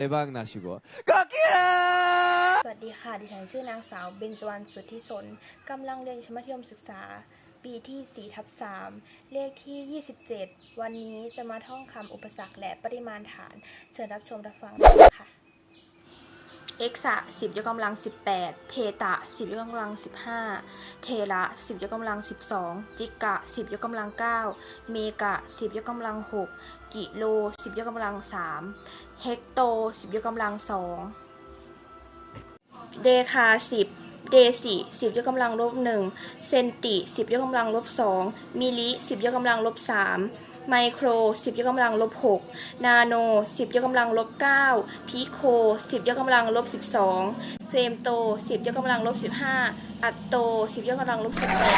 대박 나시고 꺾이야! สวัสดีค่ะ ดิฉันชื่อนางสาวเบญจวรรณสุทธิสนกำลังเรียนชั้นมัธยมศึกษา ปีที่4ทับ3เลขที่ 27 วันนี้จะมาท่องคำอุปสรรคและปริมาณฐาน เชิญรับชมรับฟังได้ค่ะ เอ็กสะสิบยกกำลังสิบแปดเพตะสิบยกกำลังสิบห้าเทระสิบยกกำลังสิบสองจิกะสิบยกกำลังเก้าเมกะสิบยกกำลังหกกิโลสิบยกกำลังสามเฮกโตสิบยกกำลังสองเดคาสิบ เดซิสิบยกกำลังลบหนึ่งเซนติสิบยกกำลังลบสองมิลิสิบยกกำลังลบสามไมโครสิบยกกำลังลบหกนาโนสิบยกกำลังลบเก้าพีโคสิบยกกำลังลบสิบสองเฟมโตสิบยกกำลังลบสิบห้าอัตโตสิบยกกำลังลบสิบเจ็ด